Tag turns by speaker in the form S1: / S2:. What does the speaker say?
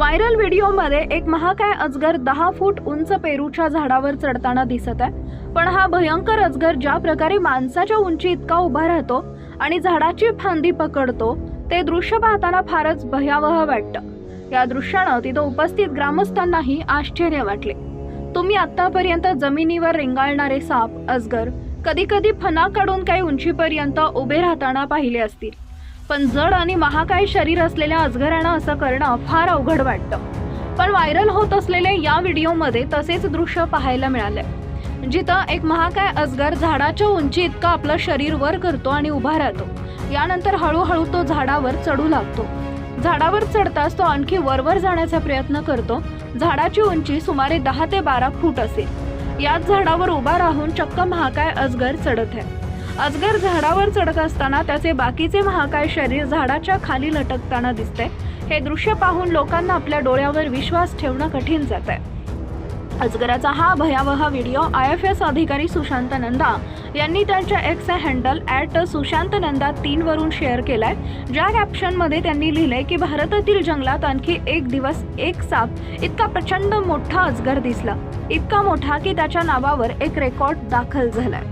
S1: Viral व्हिडिओमध्ये एक महाकाय अजगर दहा फूट उंच पेरूच्या झाडावर चढताना दिसत आहे. पण हा भयंकर अजगर ज्या प्रकारे माणसाच्या उंची इतका उभा राहतो आणि झाडाची फांदी पकडतो ते दृश्य पाहताना फारच भयावह वाटतं. या दृश्यानं तिथं उपस्थित ग्रामस्थांनाही आश्चर्य वाटले. तुम्ही आतापर्यंत जमिनीवर रेंगाळणारे साप अजगर कधी कधी फना काढून काही उंचीपर्यंत उभे राहताना पाहिले असतील. पण जड आणि महाकाय शरीर असलेल्या अजगरानं असं करणं फार अवघड वाटतं. पण व्हायरल होत असलेल्या या व्हिडिओमध्ये तसेच दृश्य पाहायला मिळालंय. जिथं एक महाकाय अजगर झाडाच्या उंची इतकं आपलं शरीर वर करतो आणि उभा राहतो. यानंतर हळूहळू तो झाडावर चढू लागतो. झाडावर चढताच तो आणखी वरवर जाण्याचा प्रयत्न करतो. झाडाची उंची सुमारे दहा ते बारा फूट असेल. याच झाडावर उभा राहून चक्क महाकाय अजगर चढत आहे. अजगर झाडावर चढत असताना त्याचे बाकीचे महाकाय शरीर झाडाच्या खाली लटकताना दिसते. हे दृश्य पाहून लोकांना आपल्या डोळ्यावर विश्वास ठेवणं कठीण जात आहे अजगराचा हा भयावह व्हिडिओ आय एफ एस अधिकारी सुशांत नंदा यांनी त्यांच्या X handle at Sushant Nanda तीन वरून शेअर केलाय. ज्या कॅप्शनमध्ये त्यांनी लिहिलंय की भारतातील जंगलात आणखी एक दिवस एक साप इतका प्रचंड मोठा अजगर दिसला. इतका मोठा की त्याच्या नावावर एक रेकॉर्ड दाखल झालाय.